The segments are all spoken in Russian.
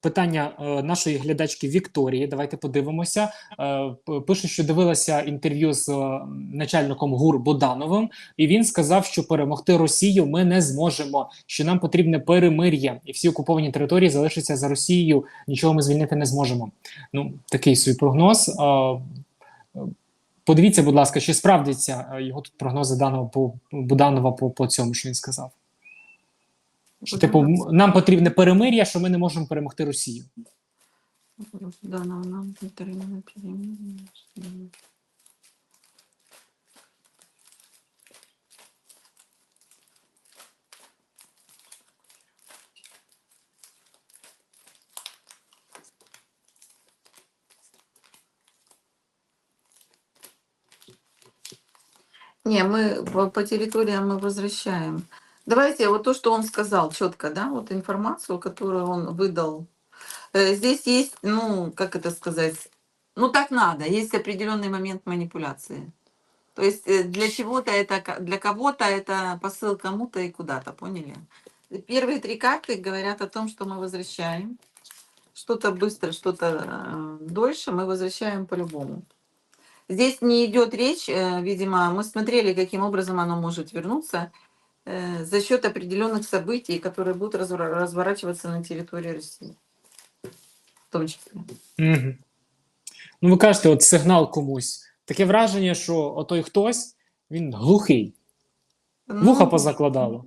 питання е, нашої глядачки Вікторії. Давайте подивимося. Е, пише, що дивилася інтерв'ю з е, начальником ГУР Будановим, і він сказав, що перемогти Росію ми не зможемо. Що нам потрібне перемир'я, і всі окуповані території залишаться за Росією. Нічого ми звільнити не зможемо. Ну такий свій прогноз. Подивіться, будь ласка, чи справдяться його тут прогнози даного по Буданова по, по цьому, що він сказав. Що, типу, нам потрібне перемир'я, що ми не можемо перемогти Росію. Да, нам, нам потрібно перемир'я. Не, мы по, по территориям мы возвращаем. Давайте вот то, что он сказал четко, да, вот информацию, которую он выдал. Э, Здесь есть, ну, как это сказать, ну так надо, есть определенный момент манипуляции. То есть э, для чего-то это, для кого-то это посыл кому-то и куда-то, поняли? Первые три карты говорят о том, что мы возвращаем. Что-то быстро, что-то э, дольше мы возвращаем по-любому. Здесь не идет речь, видимо, мы смотрели, каким образом оно может вернуться за счет определенных событий, которые будут развра- разворачиваться на территории России. В том числе. Угу. Ну, ви кажете, от сигнал комусь. Таке враження, що отой хтось він глухий, вуха Ну, позакладало.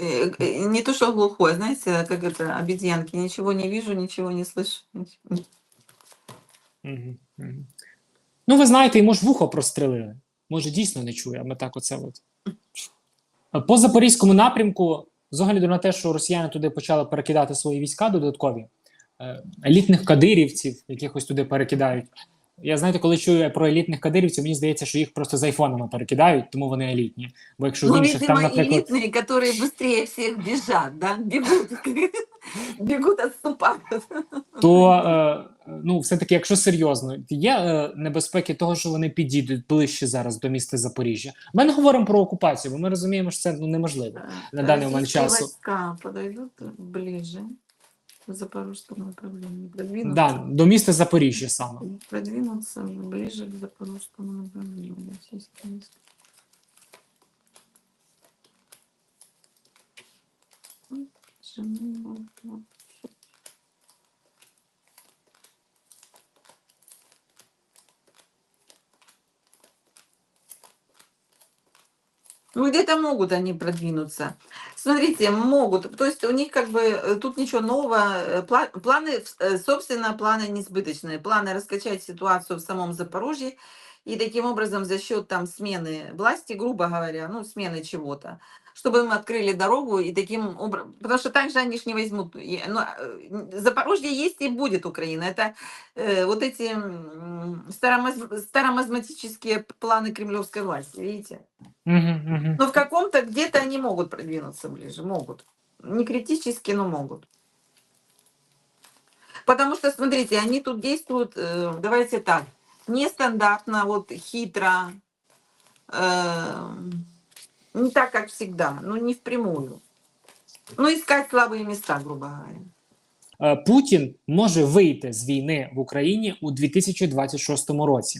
э, э, Не то, что глухой, знаете, как это, обезьянки. Ничего не вижу, ничего не слышу. ничего- Угу. Угу. Ну, ви знаєте, йому ж вухо прострелили. Може, дійсно не чує, а ми так оце от. По Запорізькому напрямку, з огляду на те, що росіяни туди почали перекидати свої війська додаткові, е, елітних кадирівців, якихось туди перекидають. Я знаєте, коли чую про елітних кадирівців, мені здається, що їх просто з айфонами перекидають, тому вони елітні. Бо якщо в Ну, інших там, видимо, наприклад, элитные, которые быстрее всех бежат, да, бегут, бегут, отступают. то е, ну, все-таки, якщо серйозно, є е, небезпеки того, що вони підійдуть ближче зараз до міста Запоріжжя. Ми не говоримо про окупацію, бо ми розуміємо, що це ну, неможливо. На данный момент Российские часу. войска К запорожскому направлению. Продвинутся, Да, до міста Запоріжжя саме. продвинутся ближе к запорожскому направлению. Ну, где-то могут они продвинуться. Смотрите, могут. То есть у них как бы э, тут ничего нового. Э, пла- Планы, э, собственно, планы несбыточные. Планы раскачать ситуацию в самом Запорожье и таким образом за счет там смены власти, грубо говоря, ну, смены чего-то, чтобы им открыли дорогу и таким образом... Потому что так же они ж не возьмут. И, ну, э, Запорожье есть и будет Украина. Это э, вот эти старомаз- старомазматические планы кремлевской власти, видите? Но в каком-то где-то они могут продвинуться ближе, могут. Не критически, но могут. Потому что, смотрите, они тут действуют, э, давайте так, нестандартно, вот хитро, э, не так, как всегда, ну не впрямую. Ну, искать слабые места, грубо говоря. Е, Путін може вийти з війни в Україні у 2026 році.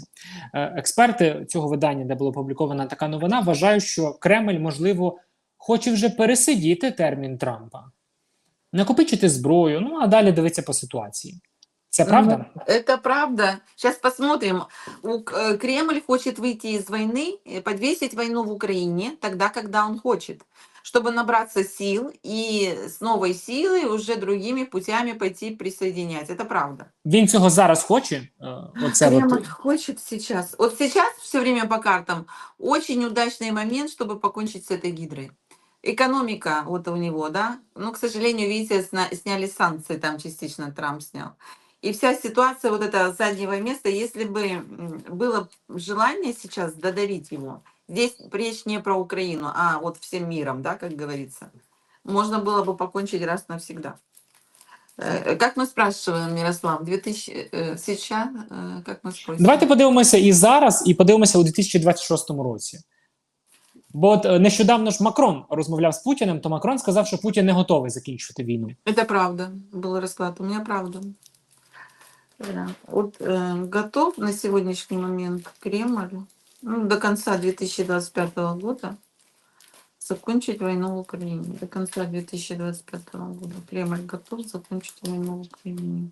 Експерти цього видання, де була опублікована така новина, вважають, що Кремль, можливо, хоче вже пересидіти термін Трампа, накопичити зброю, ну а далі дивитися по ситуації. Це правда? Ну, Это правда. Сейчас посмотрим. У- э, Кремль хочет выйти из войны, э, подвесить войну в Украине тогда, когда он хочет, чтобы набраться сил и с новой силой уже другими путями пойти присоединять. Это правда. Він цього зараз хоче. Е, Оце Кремль от, хочет сейчас. Вот сейчас все время по картам очень удачный момент, чтобы покончить с этой гидрой. Экономика вот у него, да, ну, к сожалению, видите, сна- сняли санкции, там частично Трамп снял. И вся ситуация вот это заднего места, если бы м, было желание сейчас додавить его, здесь речь не про Украину, а вот всем миром, да, как говорится, можно было бы покончить раз навсегда. Э, Как мы спрашиваем, Мирослав, 2000 э, сейчас, э, как мы спросим? Давайте подивимося і зараз, і подивимося у 2026 році. Бо от е, нещодавно ж Макрон розмовляв з Путіним, то Макрон сказав, що Путін не готовий закінчувати війну. Это правда, был расклад. У меня правда. Да. Вот э, готов на сегодняшний момент Кремль ну, до конца 2025 года закончить войну в Украине. До конца 2025 года Кремль готов закончить войну в Украине.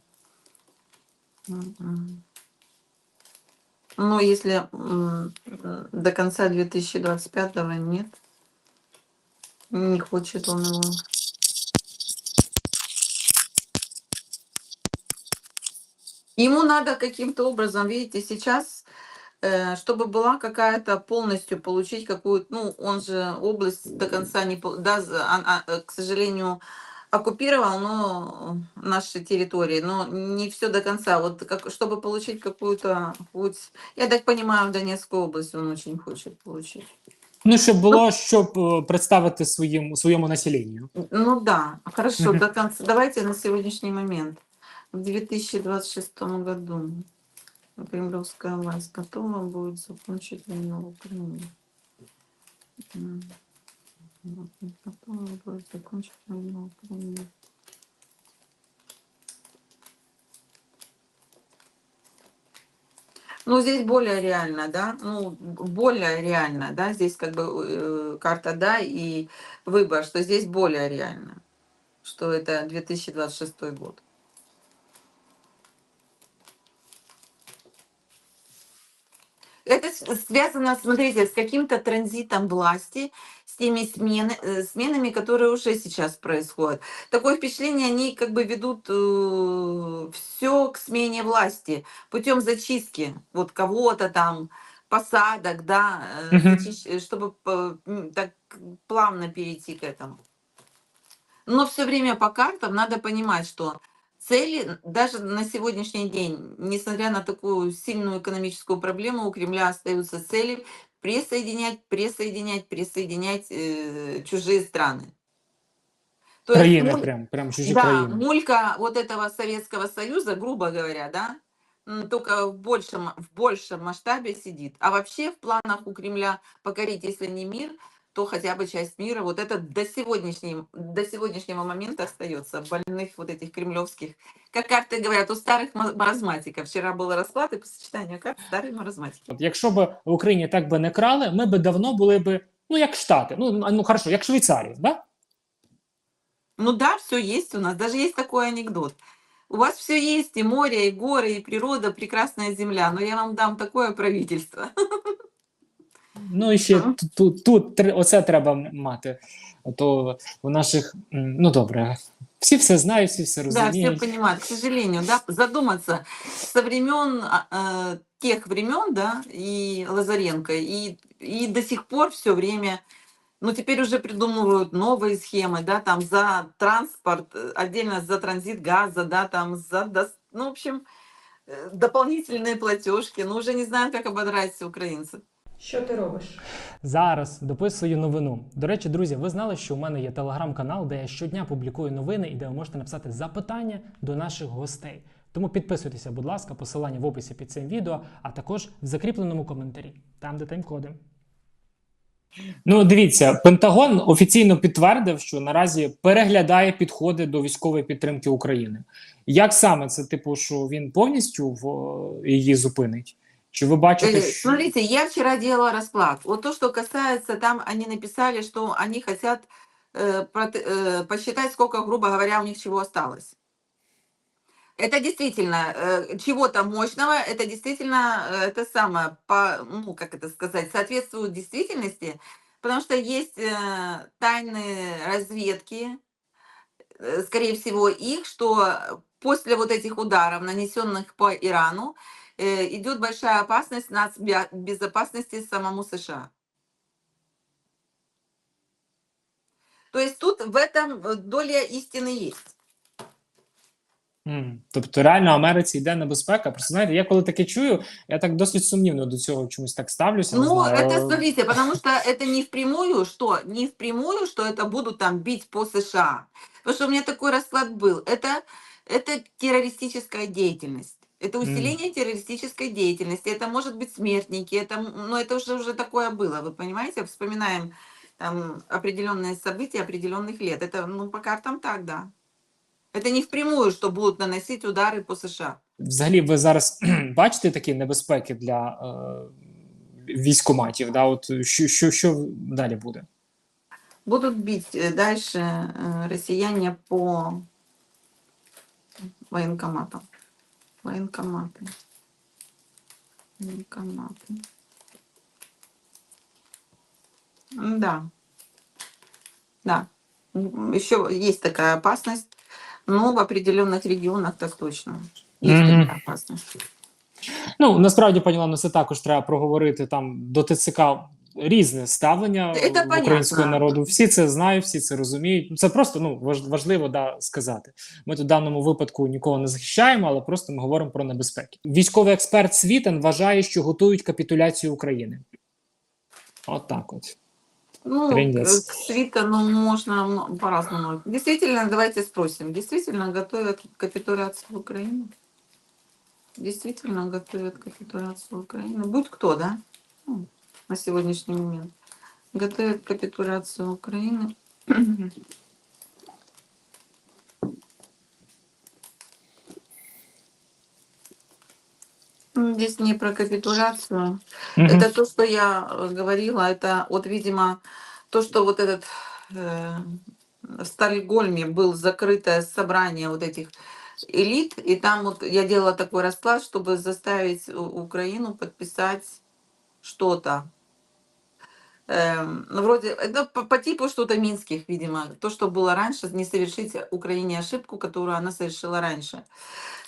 Мгм. Но если до конца 2025 нет, не хочет он его. Ему надо каким-то образом, видите, сейчас, э, чтобы была какая-то полностью получить какую-то, ну, он же область до конца не, да, а- а, э, к сожалению, оккупировал, но наши территории, но не все до конца. Вот как, чтобы получить какую-то путь, я так понимаю, в Донецкую область он очень хочет получить. Ну, щоб було, щоб е, представити своїм своєму населенню. Ну да, хорошо, до конца. Давайте на сегодняшний момент. В 2026 году кремлевская власть готова будет закончить войну в Украине. Готова будет закончить войну в Украине. Ну, здесь более реально, да, ну, более реально, да, здесь как бы э, карта, да, и выбор, что здесь более реально, что это 2026 год. Это связано, смотрите, с каким-то транзитом власти, с теми смены, э, сменами, которые уже сейчас происходят. Такое впечатление, они как бы ведут все к смене власти путем зачистки вот кого-то там, посадок, да, э, Мгм. зачищ- э, чтобы так плавно перейти к этому. Но все время по картам надо понимать, что цели даже на сегодняшний день, несмотря на такую сильную экономическую проблему, у Кремля остаются цели присоединять, присоединять, присоединять э, чужие страны. То есть Країни, муль- прям, прям чужі да, країни. мулька вот этого Советского Союза, грубо говоря, да, м, только в большем, в большем масштабе сидит. А вообще в планах у Кремля покорить, если не мир, то хотя бы часть мира. Вот это до, сегодняшнего до сегодняшнего момента остается больных вот этих кремлевских. Как карты говорят, у старых ма- маразматиков. Вчера был расклад и по сочетанию карт старые маразматики. От якщо б в Україні так би не крали, ми би давно були б, ну як Штати, ну ну хорошо, як Швейцарія, да? Ну да, все есть у нас. Даже есть такой анекдот. У вас все есть, и море, и горы, и природа, прекрасная земля. Но я вам дам такое правительство. Ну і ще Ага. тут, тут, тут тр- оце треба мати. А То у наших, м, ну добре, всі все знають, всі все Да, все розуміють. понимают. К сожалению, да, задуматься со времен а, э, тех времен, да, и Лазаренко, и, и до сих пор все время, ну, теперь уже придумывают новые схемы, да, там за транспорт, э, отдельно за транзит газа, да, там за, дос- ну, в общем, э, дополнительные платежки, ну, уже не знаю, как ободрать украинцев. Що ти робиш? Зараз дописую новину. До речі, друзі, ви знали, що у мене є телеграм-канал, де я щодня публікую новини і де ви можете написати запитання до наших гостей. Тому підписуйтеся, будь ласка, посилання в описі під цим відео, а також в закріпленому коментарі, там де тайм-коди. Ну, дивіться, Пентагон офіційно підтвердив, що наразі переглядає підходи до військової підтримки України. Як саме це, типу, що він повністю в, е, її зупинить? Чи ви бачите, Э, що Смотрите, я вчера делала расклад. Вот то, что касается, там они написали, что они хотят э, прот- э, посчитать, сколько, грубо говоря, у них чего осталось. Это действительно э, чего-то мощного, это действительно э, это самое, по, ну, как это сказать, соответствует действительности, потому что есть э, тайные разведки, э, скорее всего, их, что после вот этих ударов, нанесенных по Ирану, идет большая опасность нацбе- безопасности самому США. То есть тут в этом э, доля истины есть. М, Тобто реально Америці йде небезпека. Просто знаєте, я коли таке чую, я так досить сумнівно до цього чомусь так ставлюся. не Ну, знаю. это смотрите, потому что это не впрямую, что не впрямую, что это будут там бить по США. Потому что у меня такой расклад был. Это, это террористическая деятельность. Это М. усиление террористической деятельности, это может быть смертники, это, м, ну, это уже, уже такое было, вы понимаете? Вспоминаем там определенные события определенных лет. Это, ну, по картам так, да. Это не впрямую, что будут наносить удары по США. Взагалі, ви зараз бачите такі небезпеки для е, військоматів? Да? От що, що, що далі буде? Будут бить э, дальше э, россияне по военкоматам. Военкоматы. Военкоматы. Да. Да. Еще есть такая опасность. Но в определенных регионах так точно. Есть Мгм. такая опасность. Ну насправді, пані Лано, це також треба проговорити там до ТЦК різне ставлення Це в понятно. українського народу. Всі це знають, всі це розуміють. Це просто ну важ- важливо да, сказати. Ми тут в даному випадку нікого не захищаємо, але просто ми говоримо про небезпеки. Військовий експерт Світен вважає, що готують капітуляцію України. От так от. Ну, Трындец. э, свита, ну, можно м, по-разному. Действительно, давайте спросим, действительно готовят капитуляцию Украины? Действительно готовят капитуляцию Украины? Будь кто, да? На сегодняшний момент. Готовят капитуляцию Украины. Здесь не про капитуляцию. Мгм. Это то, что я э, говорила, это вот, видимо, то, что вот этот э, в Стальгольме был закрытое собрание вот этих элит, и там вот я делала такой расклад, чтобы заставить Украину подписать что-то. Эм, ну, вроде, это по, по типу что-то минских, видимо, то, что было раньше, не совершить Украине ошибку, которую она совершила раньше.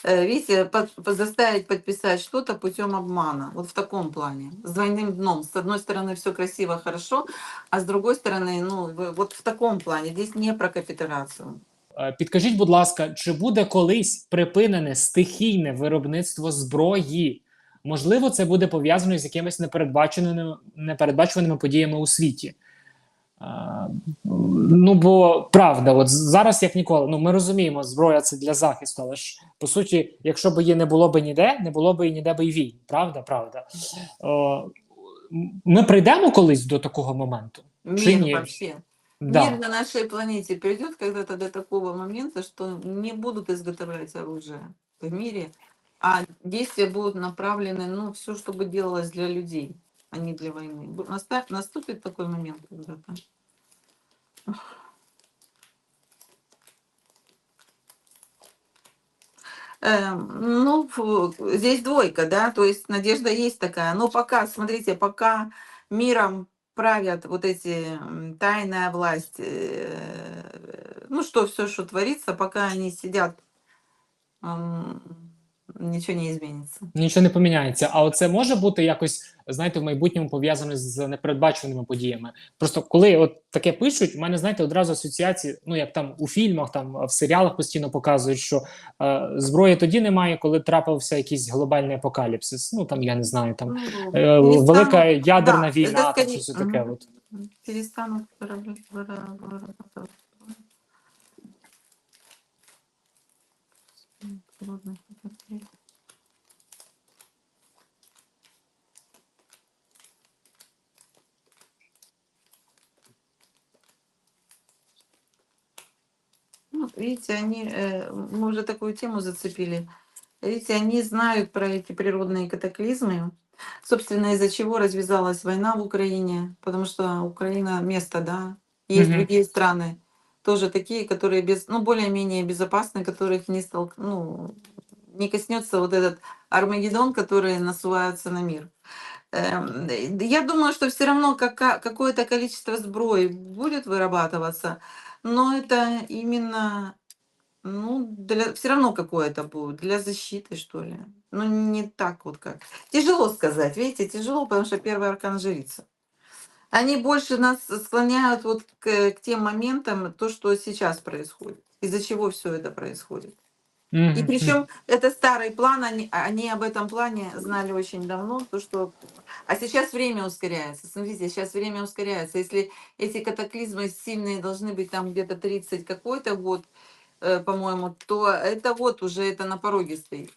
Э, Видите, под- по- заставить подписать что-то путем обмана. Вот в таком плане. С двойным дном. С одной стороны, все красиво, хорошо, а с другой стороны, ну, в- вот в таком плане. Здесь не про капитуляцию. Е, Підкажіть, будь ласка, чи буде колись припинене стихійне виробництво зброї? Можливо, це буде пов'язано з якимись непередбаченими непередбачуваними подіями у світі. Е, Ну, бо правда, от зараз як ніколи, ну ми розуміємо, зброя це для захисту, але ж по суті, якщо б її не було б ніде, не було б і ніде б і війн. Правда, правда. О, ми прийдемо колись до такого моменту. Мир Жене- вообще. Да. Мир на нашей планете придет когда-то до такого момента, что не будут изготовлять оружие в мире, а действия будут направлены, ну, все, чтобы делалось для людей, а не для войны. Наступит такой момент когда-то. Эм, Ну, здесь двойка, да, то есть надежда есть такая. Но пока, смотрите, пока миром правят вот эти тайная власть, э, ну что, все, что творится, пока они сидят, м, ничего не изменится. Нічого не поміняється. А оце може бути якось, знаєте, в майбутньому пов'язане з непередбаченими подіями. Просто коли от таке пишуть, у мене знаєте одразу асоціації, ну як там у фільмах, там в серіалах постійно показують, що е, зброї тоді немає, коли трапився якийсь глобальний апокаліпсис. Ну там я не знаю, там Ну, е, велика ядерна війна, скорее- щось таке. От. перестанут выраб- трудно посмотреть. Ну, видите, они, э, мы уже такую тему зацепили. Видите, они знают про эти природные катаклизмы, собственно, из-за чего развязалась война в Украине, потому что Украина место, да, есть Мгм. другие страны, тоже такие, которые без, ну, более-менее безопасны, которых не столк, ну, не коснется вот этот Армагеддон, который насувается на мир. Эм, Я думаю, что все равно какое-то количество сброи будет вырабатываться, но это именно, ну, для, все равно какое-то будет, для защиты, что ли. Ну, не так вот как. Тяжело сказать, видите, тяжело, потому что первый аркан жрица. Они больше нас склоняют вот к, к тем моментам, то, что сейчас происходит, из-за чего все это происходит. И причем это старый план, они, они об этом плане знали очень давно, то что... А сейчас время ускоряется. Смотрите, сейчас время ускоряется. Если эти катаклизмы сильные должны быть там где-то 30 какой-то год, э, по-моему, то это вот уже это на пороге стоит.